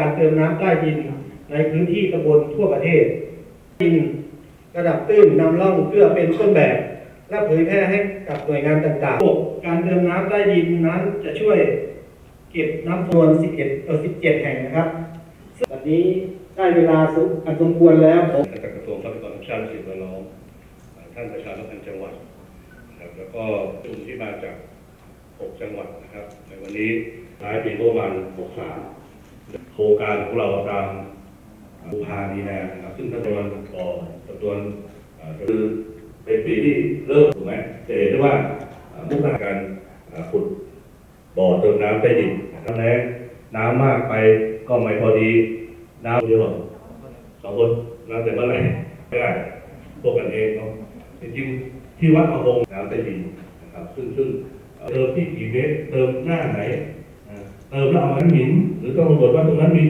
การเติมน้ำใต้ดินในพื้นที่ตำบลทั่วประเทศ ดินระดับตื้นนำร่องเพื่อเป็นต้นแบบ และเผยแพร่ให้กับหน่วยงานต่างๆระบบการเติมน้ำใต้ดินนั้นจะช่วยเก็บน้ำจำนวน11เออ17 แห่งนะครับวันนี้ได้เวลาสมอันสมควรแล้วผมจากกระทรวงทรัพยากรธรรมชาติและสิ่งแวดล้อมท่านประชาสัมพันธ์จังหวัดนะครับแล้วก็กลุ่มที่มาจาก 6 จังหวัดนะครับในวันนี้ท้ายปีงบประมาณ 63 โครงการของเราตามบูพานีแนนะครับ ซึ่งจำนวนบ่อจำนวนคือเป็นปีที่เริ่มถูกไหมจะเห็นได้ว่ามุ่งหน้าการขุดบ่อเติมน้ำใต้ดินน้ำแรงน้ำมากไปก็ไม่พอดีน้ำเยอะสองคนน้ำแต่เมื่อไหร่ไม่ได้พวกกันเองเนาะจริงๆที่วัดมะฮงน้ำใต้ดินนะครับ ซึ่งซึ่งเติมที่กี่เมตรเติมหน้าไหน เติมแล้วเอามาหินหรือต้องกำหนดว่าตรงนั้นมี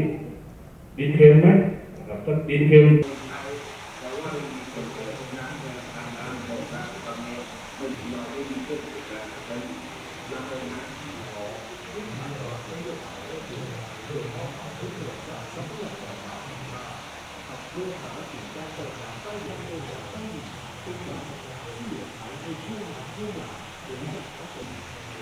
ดินเค็มไหมนะครับถ้าดินเค็มยังมีวิธีอื่น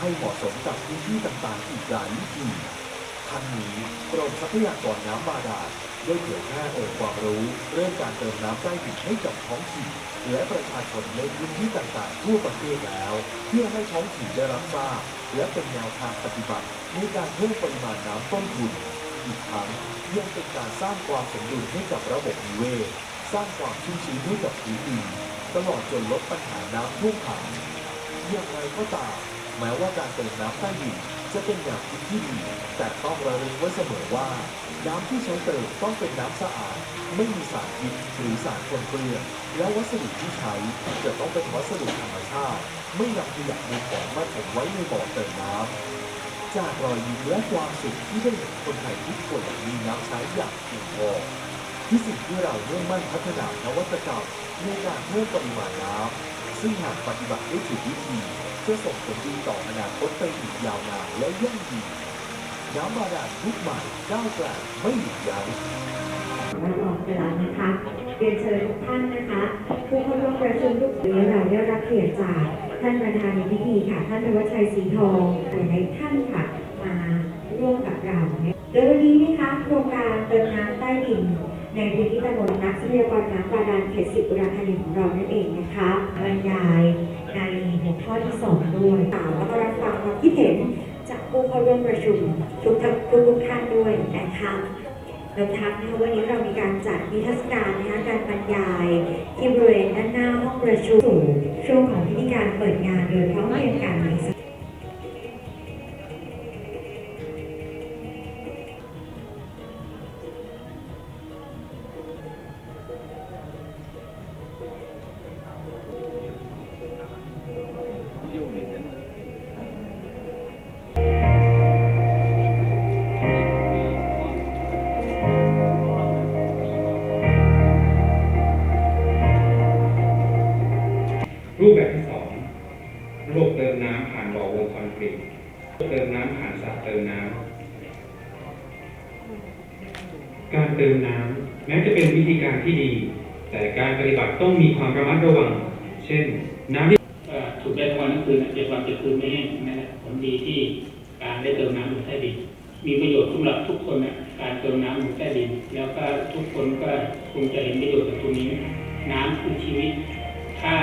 ให้เหมาะสมกับพื้นที่ต่างๆ อีกหลายวิธีทั้งนี้กรมทรัพยากรน้ำบาดาลได้เผยแพร่องค์ความรู้เรื่องการเติมน้ำใต้ดินให้กับท้องถิ่นและประชาชนในพื้นที่ต่างๆ ทั่วประเทศแล้ว เพื่อให้ท้องถิ่นได้รับทราบและเป็นแนวทางปฏิบัติในการเพิ่มปริมาณน้ำต้นทุนอีกทั้งยังเป็นการสร้างความสมดุลให้กับระบบนิเวศ สร้างความชุ่มชื้นให้กับพื้นดินตลอดจนลดปัญหาน้ำท่วมขังอย่างไรก็ตาม แม้ว่าการเติมน้ำใต้ดินจะเป็นแนวคิดที่ดีแต่ต้องระลึกไว้เสมอว่า น้ำที่ใช้เติมต้องเป็นน้ำสะอาด ไม่มีสารพิษหรือสารปนเปื้อนและวัสดุที่ใช้จะต้องเป็นวัสดุธรรมชาติ ไม่นำขยะมูลฝอยมาถมไว้ในบ่อเติมน้ำจากรอยยิ้มและความสุขที่ได้เห็นคนไทยทุกคนมีน้ำใช้อย่างเพียงพอที่สิ่งที่เรามุ่งมั่นพัฒนานวัตกรรมในการเพิ่มปริมาณน้ำซึ่งหากปฏิบัติได้ถูกวิธี จะส่งผลดีต่ออนาคตไปอีกยาวนานและยั่งยืนน้ำบาดาลทุกใหม่ก้าวไกลไม่หยุดยั้งวันออกเวลานะคะเรียนเชิญทุกท่านนะคะผู้เข้าร่วมประชุมทุกปีเราได้รับเกียรติจากท่านประธานในพิธีค่ะ ท่านธวัชชัยศรีทองหลายๆท่านค่ะมาร่วมกับเราเนี่ยโดยวันนี้นะคะโครงการเติมน้ำใต้ดิน ในพื้นที่ตำบลนักทรัพยากรน้ำบาดาลเขตสิบอุดรธานีของเรานั่นเองนะคะบรรยายในหัวข้อที่สองด้วยค่ะแล้วก็รับฟังความคิดเห็นจากผู้เข้าร่วมประชุมทุกท่านทุกท่านด้วยนะคะรวมทั้งนะคะวันนี้เรามีการจัดนิทรรศการนะคะการบรรยาย ที่บริเวณด้านหน้าห้องประชุม ช่วงของพิธีการเปิดงานโดยพร้อมเพรียงกัน เติมน้ำผ่านสระเติมน้ำการเติมน้ำแม้จะเป็นวิธีการที่ดี แต่การปฏิบัติต้องมีความระมัดระวัง เช่น น้ำที่ถูกได้ทั้งวันทั้งคืนเจ็ดวันเจ็ดคืนไม่แห้งนั่นแหละผลดีที่การได้เติมน้ำลงใต้ดินมีประโยชน์สำหรับทุกคนนะการเติมน้ำลงใต้ดิน แล้วก็ทุกคนก็คงจะเห็นประโยชน์จากตรงนี้ น้ำคือชีวิต ถ้า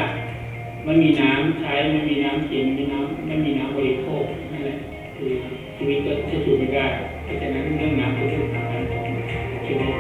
ไม่มีน้ำใช้ไม่มีน้ำกินไม่มีน้ำไม่มีน้ำบริโภคนั่นแหละ คือชีวิตก็จะอยู่ไม่ได้เพราะฉะนั้นเรื่องน้ำเป็นเรื่องสำคัญของชีวิต